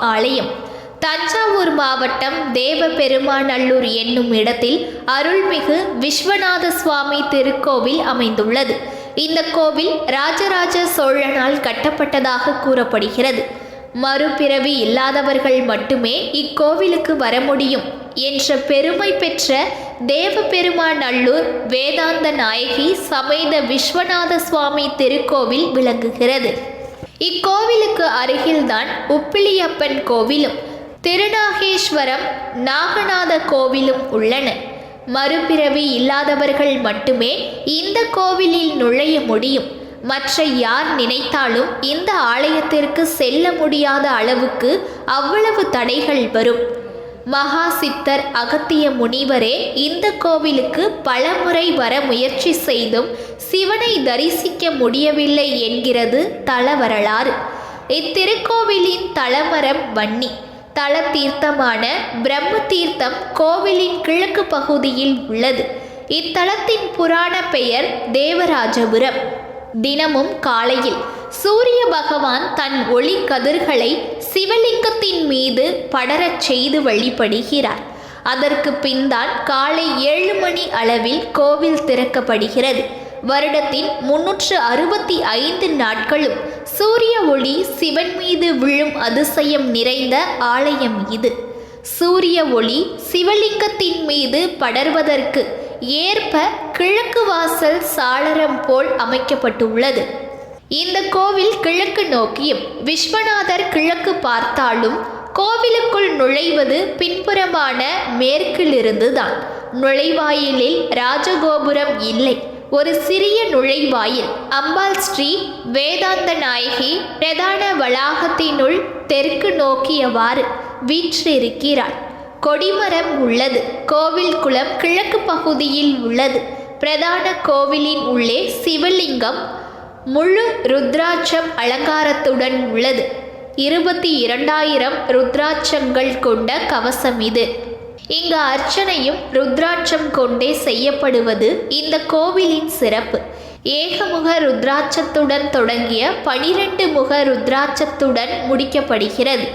ஆலயம். தஞ்சாவூர் மாவட்டம் தேவபெருமாநல்லூர் என்னும் இடத்தில் அருள்மிகு விஸ்வநாத சுவாமி திருக்கோவில் அமைந்துள்ளது. இந்த கோவில் ராஜராஜ சோழனால் கட்டப்பட்டதாக கூறப்படுகிறது. மறுபிறவி இல்லாதவர்கள் மட்டுமே இக்கோவிலுக்கு வர முடியும் என்ற பெருமை பெற்ற தேவபெருமாநல்லூர் வேதாந்த நாயகி சமேத விஸ்வநாத சுவாமி திருக்கோவில் விளங்குகிறது. இக்கோவிலுக்கு அருகில்தான் உப்பிலியப்பன் கோவிலும் திருநாகேஸ்வரம் நாகநாத கோவிலும் உள்ளன. மறுபிறவி இல்லாதவர்கள் மட்டுமே இந்த கோவிலில் நுழைய முடியும். மற்ற யார் நினைத்தாலும் இந்த ஆலயத்திற்கு செல்ல முடியாத அளவுக்கு அவ்வளவு தடைகள் வரும். மகா சித்தர் அகத்திய முனிவரே இந்த கோவிலுக்கு பலமுறை வர முயற்சி செய்தும் சிவனை தரிசிக்க முடியவில்லை என்கிறது தல வரலாறு இத்திருக்கோவிலின் தலமரம் வன்னி. தல தீர்த்தமான பிரம்ம தீர்த்தம் கோவிலின் கிழக்கு பகுதியில் உள்ளது. இத்தலத்தின் புராண பெயர் தேவராஜபுரம். தினமும் காலையில் சூரிய பகவான் தன் ஒளி கதிர்களை சிவலிங்கத்தின் மீது படரச் செய்து வழிபடுகிறார். அதற்கு பின்தான் காலை ஏழு மணி அளவில் கோவில் திறக்கப்படுகிறது. வருடத்தின் முன்னூற்று அறுபத்தி ஐந்து நாட்களும் சூரிய ஒளி சிவன் மீது விழும் அதிசயம் நிறைந்த ஆலயம் இது. சூரிய ஒளி சிவலிங்கத்தின் மீது படர்வதற்கு ஏற்ப கிழக்கு வாசல் சாளரம் போல் அமைக்கப்பட்டுள்ளது. இந்த கோவில் கிழக்கு நோக்கியும் விஸ்வநாதர் கிழக்கு பார்த்தாலும் கோவிலுக்குள் நுழைவது பின்புறமான மேற்கிலிருந்து தான் நுழைவாயிலில் ராஜகோபுரம் இல்லை. ஒரு சிறிய நுழைவாயில் அம்பாள் ஸ்ரீ வேதாந்த நாயகி பிரதான வளாகத்தினுள் தெற்கு நோக்கியவாறு வீற்றிருக்கிறாள். கொடிமரம் உள்ளது. கோவில் குளம் கிழக்கு பகுதியில் உள்ளது. பிரதான கோவிலின் உள்ளே சிவலிங்கம் முழு ருத்ராட்சம் அலங்காரத்துடன் உள்ளது. இருபத்தி இரண்டாயிரம் ருத்ராட்சங்கள் கொண்ட கவசம் இது. இங்கு அர்ச்சனையும் ருத்ராட்சம் கொண்டே செய்யப்படுவது இந்த கோவிலின் சிறப்பு. ஏகமுக ருத்ராட்சத்துடன் தொடங்கிய பனிரெண்டு முக ருத்ராட்சத்துடன் முடிக்கப்படுகிறது.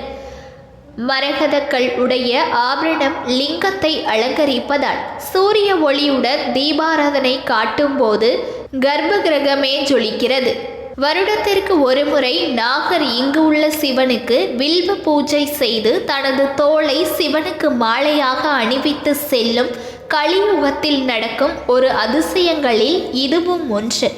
மரகதக்கள் உடைய ஆபரணம் லிங்கத்தை அலங்கரிப்பதால் சூரிய ஒளியுடன் தீபாராதனை காட்டும்போது கர்ப்ப கிரகமே ஜொலிக்கிறது. வருடத்திற்கு ஒருமுறை நாகர் இங்கு உள்ள சிவனுக்கு வில்வ பூஜை செய்து தனது தோளை சிவனுக்கு மாலையாக அணிவித்து செல்லும் கலியுகத்தில் நடக்கும் ஒரு அதிசயங்களில் இதுவும் ஒன்று.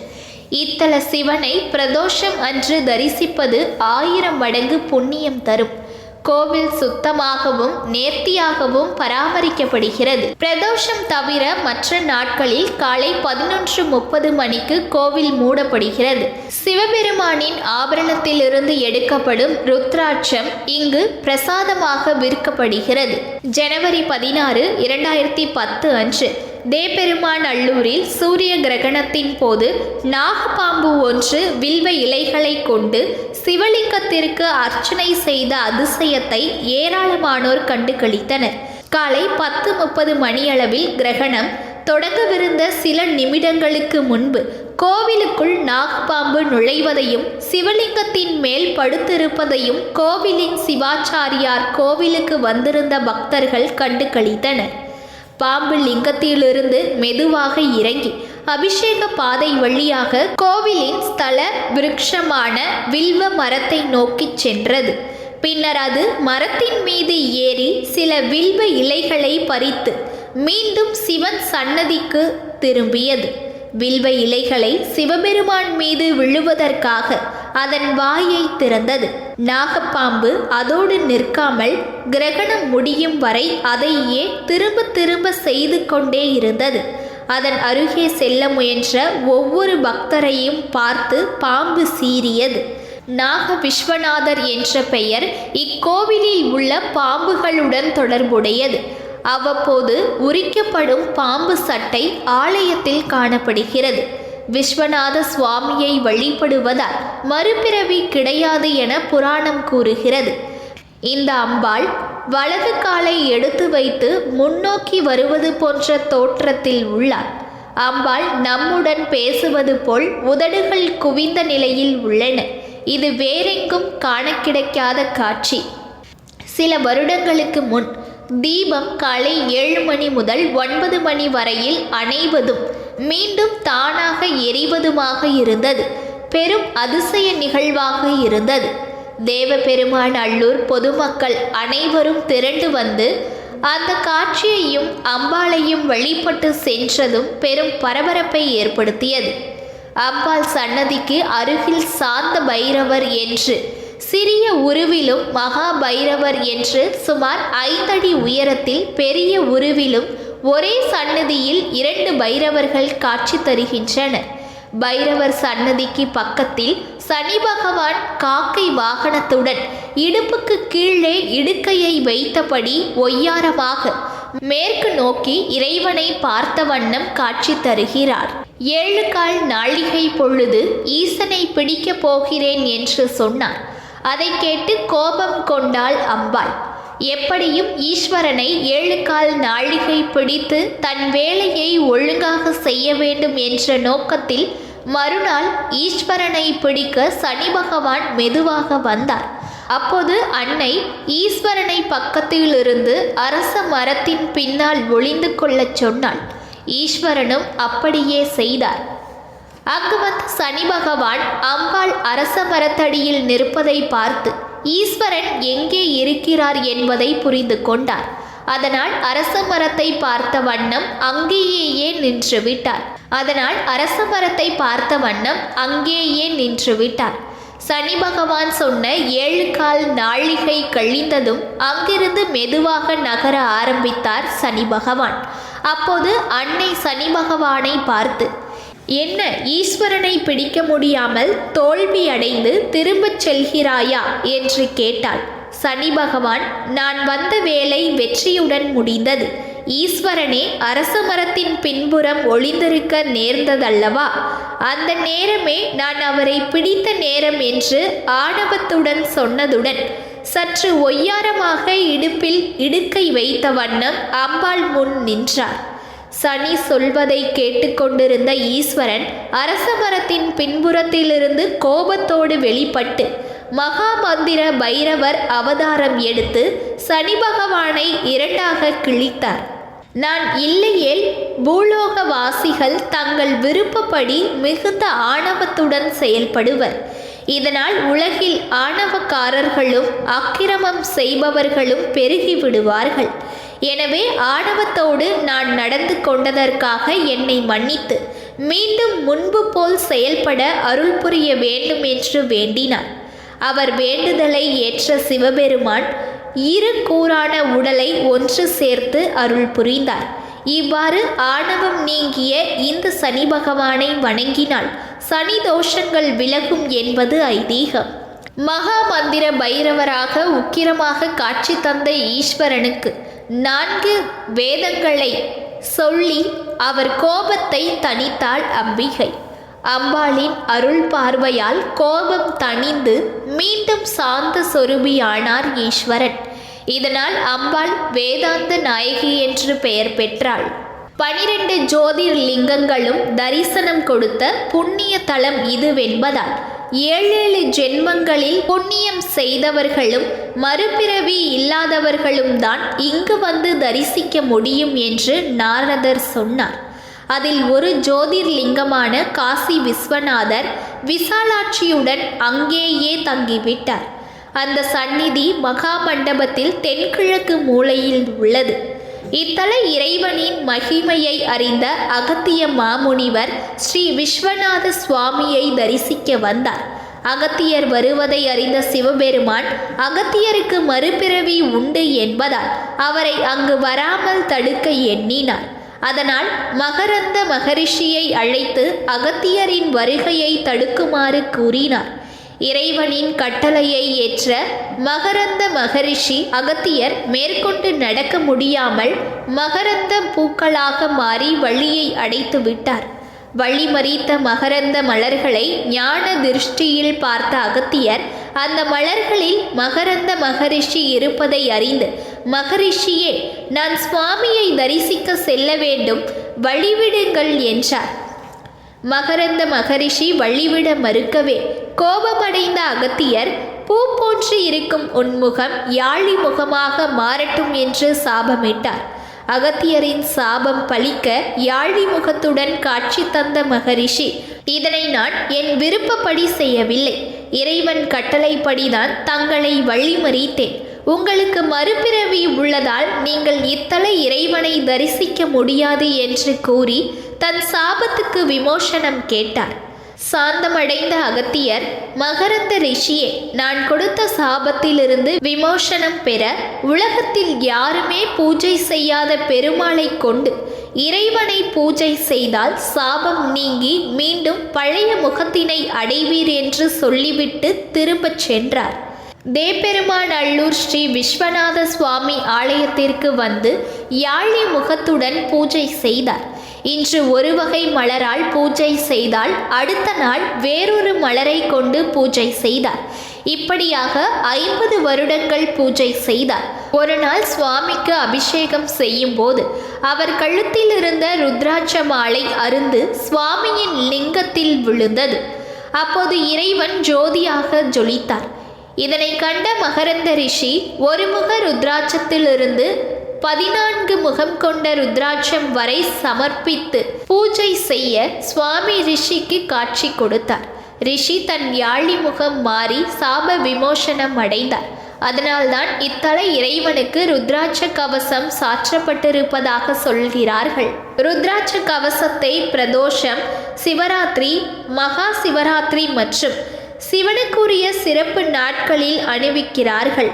இத்தல சிவனை பிரதோஷம் அன்று தரிசிப்பது ஆயிரம் மடங்கு புண்ணியம் தரும். கோவில் சுத்தமாகவும் நேர்த்தியாகவும் பராமரிக்கப்படுகிறது. பிரதோஷம் தவிர மற்ற நாட்களில் காலை பதினொன்று முப்பது மணிக்கு கோவில் மூடப்படுகிறது. சிவபெருமானின் ஆபரணத்திலிருந்து எடுக்கப்படும் ருத்ராட்சம் இங்கு பிரசாதமாக விற்கப்படுகிறது. ஜனவரி பதினாறு இரண்டாயிரத்தி பத்து அன்று தேபெருமான் அல்லூரில் சூரிய கிரகணத்தின் போது நாகப்பாம்பு ஒன்று வில்வ இலைகளை கொண்டு சிவலிங்கத்திற்கு அர்ச்சனை செய்த அதிசயத்தை ஏராளமானோர் கண்டு கழித்தனர் காலை பத்து முப்பது மணியளவில் கிரகணம் தொடங்கவிருந்த சில நிமிடங்களுக்கு முன்பு கோவிலுக்குள் நாகப்பாம்பு நுழைவதையும் சிவலிங்கத்தின் மேல் படுத்திருப்பதையும் கோவிலின் சிவாச்சாரியார் கோவிலுக்கு வந்திருந்த பக்தர்கள் கண்டு கழித்தனர் பாம்பு லிங்கத்திலிருந்து மெதுவாக இறங்கி அபிஷேக பாதை வழியாக கோவிலின் ஸ்தல விருட்சமான வில்வ மரத்தை நோக்கிச் சென்றது. பின்னர் அது மரத்தின் மீது ஏறி சில வில்வ இலைகளை பறித்து மீண்டும் சிவன் சன்னதிக்கு திரும்பியது. வில்வ இலைகளை சிவபெருமான் மீது விழுவதற்காக அதன் வாயை திறந்தது. நாகப்பாம்பு அதோடு நிற்காமல் கிரகணம் முடியும் வரை அதையே திரும்ப திரும்ப செய்து கொண்டே இருந்தது. அதன் அருகே செல்ல முயன்ற ஒவ்வொரு பக்தரையும் பார்த்து பாம்பு சீறியது. நாக விஸ்வநாதர் என்ற பெயர் இக்கோவிலில் உள்ள பாம்புகளுடன் தொடர்புடையது. அவ்வப்போது உரிக்கப்படும் பாம்பு சட்டை ஆலயத்தில் காணப்படுகிறது. விஸ்வநாத சுவாமியை வழிபடுவதால் மறுபிறவி கிடையாது என புராணம் கூறுகிறது. இந்த அம்பாள் வலது காலை எடுத்து வைத்து முன்னோக்கி வருவது போன்ற தோற்றத்தில் உள்ளார் அம்பாள் நம்முடன் பேசுவது போல் உதடுகள் குவிந்த நிலையில் உள்ளன. இது வேறெங்கும் காண கிடைக்காத காட்சி. சில வருடங்களுக்கு முன் தீபம் காலை ஏழு மணி முதல் ஒன்பது மணி வரையில் அணைவதும் மீண்டும் தானாக எரிவதுமாக இருந்தது. பெரும் அதிசய நிகழ்வாக இருந்தது. தேவபெருமான் அள்ளூர் பொதுமக்கள் அனைவரும் திரண்டு வந்து அந்த காட்சியையும் அம்பாளையும் வழிபட்டு சென்றதும் பெரும் பரபரப்பை ஏற்படுத்தியது. அம்பாள் சன்னதிக்கு அருகில் சாந்த பைரவர் என்று சிறிய உருவிலும் மகா பைரவர் என்று சுமார் ஐந்தடி உயரத்தில் பெரிய உருவிலும் ஒரே சன்னதியில் இரண்டு பைரவர்கள் காட்சி தருகின்றனர். பைரவர் சன்னதிக்கு பக்கத்தில் சனி பகவான் காக்கை வாகனத்துடன் இடுப்புக்கு கீழே இடுக்கையை வைத்தபடி ஒய்யாரமாக மேற்கு நோக்கி இறைவனை பார்த்த வண்ணம் காட்சி தருகிறார். ஏழு கால் நாழிகை பொழுது ஈசனை பிடிக்கப் போகிறேன் என்று சொன்னார். அதை கேட்டு கோபம் கொண்டாள் அம்பாள். எப்படியும் ஈஸ்வரனை ஏழு கால் நாழிகை பிடித்து தன் வேலையை ஒழுங்காக செய்ய வேண்டும் என்ற நோக்கத்தில் மறுநாள் ஈஸ்வரனை பிடிக்க சனி பகவான் மெதுவாக வந்தார். அப்போது அன்னை ஈஸ்வரனை பக்கத்திலிருந்து அரச மரத்தின் பின்னால் ஒளிந்து கொள்ளச் சொன்னாள். ஈஸ்வரனும் அப்படியே செய்தார். அங்கு வந்த சனி பகவான் அம்பாள் அரச மரத்தடியில் நிற்பதை பார்த்து ஈஸ்வரன் எங்கே இருக்கிறார் என்பதை புரிந்து கொண்டார் அதனால் அரச மரத்தை பார்த்த வண்ணம் அங்கேயே நின்று விட்டார் அதனால் அரச மரத்தை பார்த்த வண்ணம் அங்கேயே நின்று விட்டார் சனி பகவான் சொன்ன ஏழு கால் நாழிகை கழிந்ததும் அங்கிருந்து மெதுவாக நகர ஆரம்பித்தார் சனி பகவான். அப்போது அன்னை சனி பகவானை பார்த்து என்ன ஈஸ்வரனை பிடிக்க முடியாமல் தோல்வி அடைந்து திரும்பச் செல்கிறாயா? என்று கேட்டாள். சனி பகவான் நான் வந்த வேலை வெற்றியுடன் முடிந்தது. ஈஸ்வரனே அரச மரத்தின் பின்புறம் ஒளிந்திருக்க நேர்ந்ததல்லவா? அந்த நேரமே நான் அவரை பிடித்த நேரம் என்று ஆணவத்துடன் சொன்னதுடன் சற்று ஒய்யாரமாக இடுப்பில் இடுக்கை வைத்த வண்ணம் அம்பாள் முன் நின்றார். சனி சொல்வதை கேட்டுக்கொண்டிருந்த ஈஸ்வரன் அரச மரத்தின் பின்புறத்திலிருந்து கோபத்தோடு வெளிப்பட்டு மகா மந்திர பைரவர் அவதாரம் எடுத்து சனி பகவானை இரண்டாக கிழித்தார். நான் இல்லையேல் பூலோகவாசிகள் தங்கள் விருப்பப்படி மிகுந்த ஆணவத்துடன் செயல்படுவர். இதனால் உலகில் ஆணவக்காரர்களும் அக்கிரமம் செய்பவர்களும் பெருகிவிடுவார்கள். எனவே ஆணவத்தோடு நான் நடந்து கொண்டதற்காக என்னை மன்னித்து மீண்டும் முன்பு போல் செயல்பட அருள் புரிய வேண்டும் என்று வேண்டினார். அவர் வேண்டுதலை ஏற்ற சிவபெருமான் இரு கூறான உடலை ஒன்று சேர்த்து அருள் புரிந்தார். இவ்வாறு ஆணவம் நீங்கிய இந்த சனி பகவானை வணங்கினால் சனி தோஷங்கள் விலகும் என்பது ஐதீகம். மகா மந்திர பைரவராக உக்கிரமாக காட்சி தந்த ஈஸ்வரனுக்கு நான்கு வேதங்களை சொல்லி அவர் கோபத்தை தணித்தாள் அம்பிகை. அம்பாளின் அருள் பார்வையால் கோபம் தணிந்து மீண்டும் சாந்த சொருபியானார் ஈஸ்வரன். இதனால் அம்பாள் வேதாந்த நாயகி என்று பெயர் பெற்றாள். பனிரெண்டு ஜோதிர் லிங்கங்களும் தரிசனம் கொடுத்த புண்ணிய தலம் இதுவென்பதால் ஏழேழு ஜென்மங்களில் புண்ணியம் செய்தவர்களும் மறுபிறவி இல்லாதவர்களும் தான் இங்கு வந்து தரிசிக்க முடியும் என்று நாரதர் சொன்னார். அதில் ஒரு ஜோதிர்லிங்கமான காசி விஸ்வநாதர் விசாலாட்சியுடன் அங்கேயே தங்கிவிட்டார். அந்த சந்நிதி மகா மண்டபத்தில் தென்கிழக்கு மூலையில் உள்ளது. இத்தல இறைவனின் மகிமையை அறிந்த அகத்திய மாமுனிவர் ஸ்ரீ விஸ்வநாத சுவாமியை தரிசிக்க வந்தார். அகத்தியர் வருவதை அறிந்த சிவபெருமான் அகத்தியருக்கு மறுபிறவி உண்டு என்பதால் அவரை அங்கு வராமல் தடுக்க எண்ணினார். அதனால் மகரந்த மகரிஷியை அழைத்து அகத்தியரின் வருகையை தடுக்குமாறு கூறினார். இறைவனின் கட்டளையை ஏற்ற மகரந்த மகரிஷி அகத்தியர் மேற்கொண்டு நடக்க முடியாமல் மகரந்த பூக்களாக மாறி வழியை அடைத்து விட்டார். வழி மறித்த மகரந்த மலர்களை ஞான திருஷ்டியில் பார்த்த அகத்தியர் அந்த மலர்களில் மகரந்த மகரிஷி இருப்பதை அறிந்து மகரிஷியே நான் சுவாமியை தரிசிக்க செல்ல வேண்டும் வழிவிடுங்கள் என்றார். மகரந்த மகரிஷி வழிவிட மறுக்கவே கோபமடைந்த அகத்தியர் பூ போன்று இருக்கும் உன்முகம் யாழி முகமாக மாறட்டும் என்று சாபமிட்டார். அகத்தியரின் சாபம் பலிக்க யாழி முகத்துடன் காட்சி தந்த மகரிஷி இதனை நான் என் விருப்பப்படி செய்யவில்லை. இறைவன் கட்டளைப்படிதான் தங்களை வழிமறித்தேன். உங்களுக்கு மறுபிறவி உள்ளதால் நீங்கள் இத்தலை இறைவனை தரிசிக்க முடியாது என்று கூறி தன் சாபத்துக்கு விமோசனம் கேட்டார். சாந்தமடைந்த அகத்தியர் மகரந்த ரிஷியே நான் கொடுத்த சாபத்திலிருந்து விமோசனம் பெற உலகத்தில் யாருமே பூஜை செய்யாத பெருமாளை கொண்டு இறைவனை பூஜை செய்தால் சாபம் நீங்கி மீண்டும் பழைய முகத்தினை அடைவீர் என்று சொல்லிவிட்டு திரும்பச் சென்றார். தேப்பெருமான் அல்லூர் ஸ்ரீ விஸ்வநாத சுவாமி ஆலயத்திற்கு வந்து யாழி முகத்துடன் பூஜை செய்தார். இன்று ஒரு வகை மலரால் பூஜை செய்தால் அடுத்த நாள் வேறொரு மலரை கொண்டு பூஜை செய்தார். இப்படியாக ஐம்பது வருடங்கள் பூஜை செய்தார். ஒரு நாள் சுவாமிக்கு அபிஷேகம் செய்யும் போது அவர் கழுத்தில் இருந்த ருத்ராட்ச மாலை அருந்து சுவாமியின் லிங்கத்தில் விழுந்தது. அப்போது இறைவன் ஜோதியாக ஜொலித்தார். இதனை கண்ட மகரந்த ரிஷி ஒருமுக ருத்ராட்சத்திலிருந்து பதினான்கு முகம் கொண்ட ருத்ராட்சம் வரை சமர்ப்பித்து பூஜை செய்ய சுவாமி ரிஷிக்கு காட்சி கொடுத்தார். ரிஷி தன் யாழி முகம் மாறி சாப விமோசனம் அடைந்தார். அதனால்தான் இத்தல இறைவனுக்கு ருத்ராட்ச கவசம் சாற்றப்பட்டிருப்பதாக சொல்கிறார்கள். ருத்ராட்ச கவசத்தை பிரதோஷம் சிவராத்திரி மகா சிவராத்திரி மற்றும் சிவனுக்குரிய சிறப்பு நாட்களில் அணிவிக்கிறார்கள்.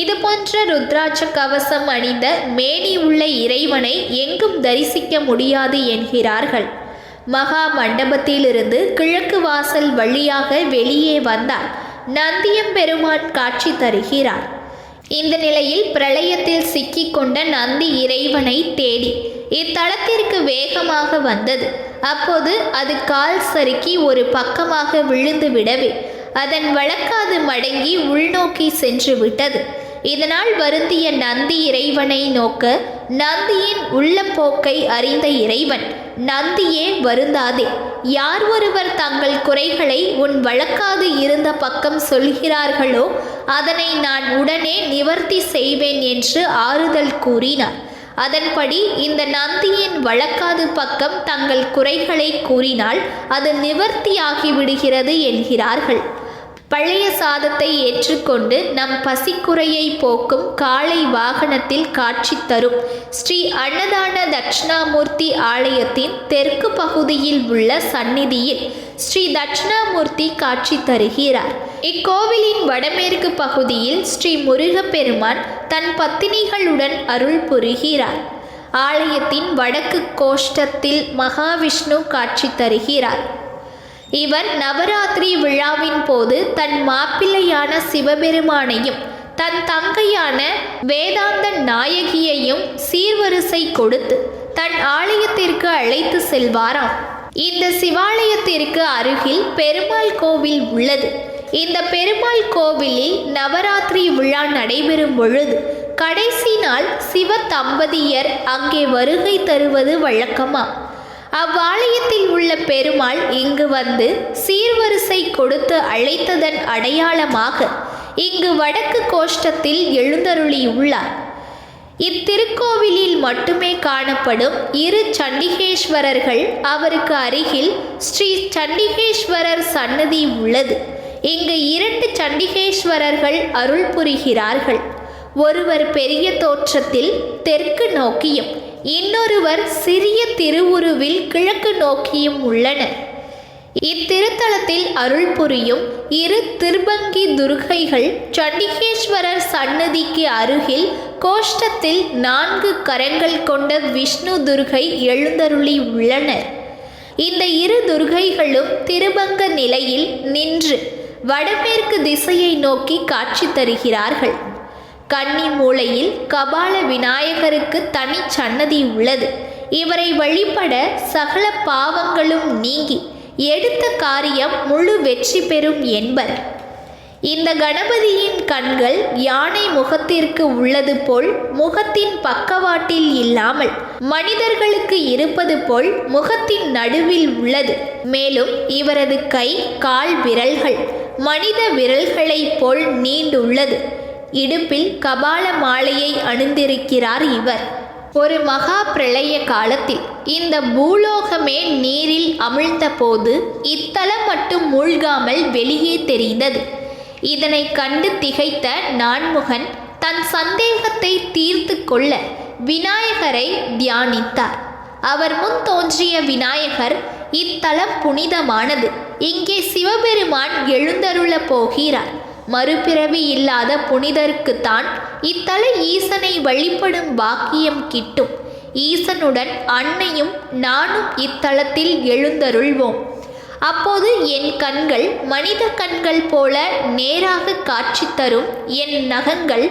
இது போன்ற ருத்ராட்ச கவசம் அணிந்த மேனி உள்ள இறைவனை எங்கும் தரிசிக்க முடியாது என்கிறார்கள். மகா மண்டபத்திலிருந்து கிழக்கு வாசல் வழியாக வெளியே வந்தார் நந்தியம்பெருமான் காட்சி தருகிறார். இந்த நிலையில் பிரளயத்தில் சிக்கிக்கொண்ட நந்தி இறைவனை தேடி இத்தலத்திற்கு வேகமாக வந்தது. அப்போது அது கால் சறுக்கி ஒரு பக்கமாக விழுந்து விடவே அதன் வழக்காது மடங்கி உள்நோக்கி சென்று விட்டது. இதனால் வருந்திய நந்தி இறைவனை நோக்க நந்தியின் உள்ள போக்கை அறிந்த இறைவன் நந்தியே வருந்தாதே. யார் ஒருவர் தங்கள் குறைகளை உன் வழக்காது இருந்த பக்கம் சொல்கிறார்களோ அதனை நான் உடனே நிவர்த்தி செய்வேன் என்று ஆறுதல் கூறினார். அதன்படி இந்த நந்தியின் வழக்காது பக்கம் தங்கள் குறைகளை கூறினால் அது நிவர்த்தியாகி விடுகிறது என்கிறார்கள். பழைய சாதத்தை ஏற்றுக்கொண்டு நம் பசிக்குறையை போக்கும் காளை வாகனத்தில் காட்சி தரும். ஸ்ரீ அன்னதான தட்சிணாமூர்த்தி ஆலயத்தின் தெற்கு பகுதியில் உள்ள சந்நிதியில் ஸ்ரீ தட்சிணாமூர்த்தி காட்சி தருகிறார். இக்கோவிலின் வடமேற்கு பகுதியில் ஸ்ரீ முருகப்பெருமான் தன் பத்தினிகளுடன் அருள் புரிகிறார். ஆலயத்தின் வடக்கு கோஷ்டத்தில் மகாவிஷ்ணு காட்சி தருகிறார். இவர் நவராத்திரி விழாவின் போது தன் மாப்பிள்ளையான சிவபெருமானையும் தன் தங்கையான வேதாந்த நாயகியையும் சீர்வரிசை கொடுத்து தன் ஆலயத்திற்கு அழைத்து செல்வாராம். இந்த சிவாலயத்திற்கு அருகில் பெருமாள் கோவில் உள்ளது. இந்த பெருமாள் கோவிலில் நவராத்திரி விழா நடைபெறும் பொழுது கடைசி நாள் சிவ தம்பதியர் அங்கே வருகை தருவது வழக்கமா? அவ்வாலயத்தில் உள்ள பெருமாள் இங்கு வந்து சீர்வரிசை கொடுத்து அழைத்ததன் அடையாளமாக இங்கு வடக்கு கோஷ்டத்தில் எழுந்தருளியுள்ளார். இத்திருக்கோவிலில் மட்டுமே காணப்படும் இரு சண்டிகேஸ்வரர்கள் அவருக்கு அருகில் ஸ்ரீ சண்டிகேஸ்வரர் சன்னதி உள்ளது. இங்கு இரண்டு சண்டிகேஸ்வரர்கள் அருள் புரிகிறார்கள். ஒருவர் பெரிய தோற்றத்தில் தெற்கு நோக்கியும் இன்னொருவர் சிறிய திருவுருவில் கிழக்கு நோக்கியும் உள்ளனர். இத்திருத்தலத்தில் அருள் புரியும் இரு திருபங்கி துர்கைகள் சண்டிகேஸ்வரர் சன்னதிக்கு அருகில் கோஷ்டத்தில் நான்கு கரங்கள் கொண்ட விஷ்ணு துர்கை எழுந்தருளி உள்ளனர். இந்த இரு துர்கைகளும் திருபங்க நிலையில் நின்று வடமேற்கு திசையை நோக்கி காட்சி தருகிறார்கள். கன்னி மூலையில் கபால விநாயகருக்கு தனி சன்னதி உள்ளது. இவரை வழிபட சகல பாவங்களும் நீங்கி எடுத்த காரியம் முழு வெற்றி பெறும் என்பர். இந்த கணபதியின் கண்கள் யானை முகத்திற்கு உள்ளது போல் முகத்தின் பக்கவாட்டில் இல்லாமல் மனிதர்களுக்கு இருப்பது போல் முகத்தின் நடுவில் உள்ளது. மேலும் இவரது கை கால் விரல்கள் மனித விரல்களைப் போல் நீண்டுள்ளது. இடுப்பில் கபால மாலையை அணிந்திருக்கிறார் இவர். ஒரு மகா பிரளய காலத்தில் இந்த பூலோகமே நீரில் அமிழ்ந்தபோது இத்தலம் மட்டும் மூழ்காமல் வெளியே தெரிந்தது. இதனை கண்டு திகைத்த நான்முகன் தன் சந்தேகத்தை தீர்த்து கொள்ள விநாயகரை தியானித்தார். அவர் முன் தோன்றிய விநாயகர் இத்தலம் புனிதமானது. இங்கே சிவபெருமான் எழுந்தருளப் போகிறார். மறுபிறவி இல்லாத புனிதருக்குத்தான் இத்தல ஈசனை வழிபடும் பாக்கியம் கிட்டும். ஈசனுடன் அன்னையும் நானும் இத்தலத்தில் எழுந்தருள்வோம். அப்போது என் கண்கள் மனித கண்கள் போல நேராக காட்சி தரும். என் நகங்கள்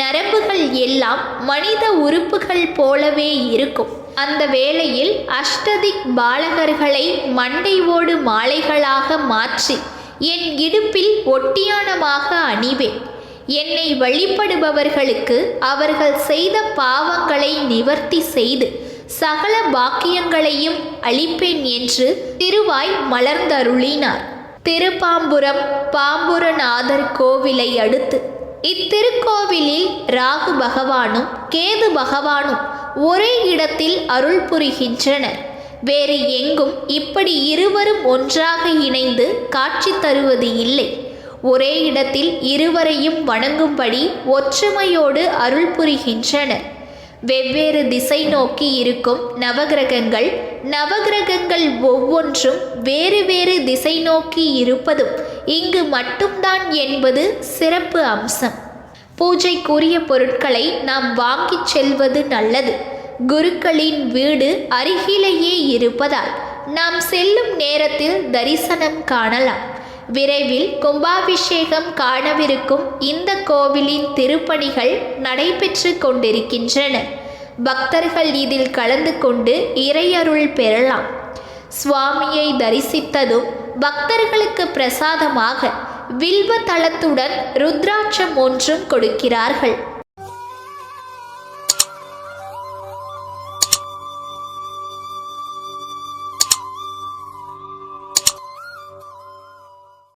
நரம்புகள் எல்லாம் மனித உறுப்புகள் போலவே இருக்கும். அந்த வேளையில் அஷ்டதிக் பாலகர்களை மண்டை ஓடு மாலைகளாக மாற்றி என் இடுப்பில் ஒட்டியானமாக அணிவேன் என்னை வழிபடுபவர்களுக்கு அவர்கள் செய்த பாவங்களை நிவர்த்தி செய்து சகல பாக்கியங்களையும் அளிப்பேன் என்று திருவாய் மலர்ந்தருளினார். திருப்பாம்புரம் பாம்புரநாதர் கோவிலை அடுத்து. இத்திருக்கோவிலில் ராகு பகவானும் கேது பகவானும் ஒரே இடத்தில் அருள் புரிகின்றனர். வேறு எங்கும் இப்படி இருவரும் ஒன்றாக இணைந்து காட்சி தருவது இல்லை. ஒரே இடத்தில் இருவரையும் வணங்கும்படி ஒற்றுமையோடு அருள் புரிகின்றனர். வெவ்வேறு திசை நோக்கி இருக்கும் நவகிரகங்கள் நவகிரகங்கள் ஒவ்வொன்றும் வேறு வேறு திசை நோக்கி இருப்பதும் இங்கு மட்டும்தான் என்பது சிறப்பு அம்சம். பூஜைக்குரிய பொருட்களை நாம் வாங்கிச் செல்வது நல்லது. குருக்களின் வீடு அருகிலேயே இருப்பதால் நாம் செல்லும் நேரத்தில் தரிசனம் காணலாம். விரைவில் கும்பாபிஷேகம் காணவிருக்கும் இந்த கோவிலின் திருப்பணிகள் நடைபெற்று கொண்டிருக்கின்றன. பக்தர்கள் இதில் கலந்து கொண்டு இறையருள் பெறலாம். சுவாமியை தரிசித்ததும் பக்தர்களுக்கு பிரசாதமாக வில்வ தளத்துடன் ருத்ராட்சம் ஒன்றும் கொடுக்கிறார்கள்.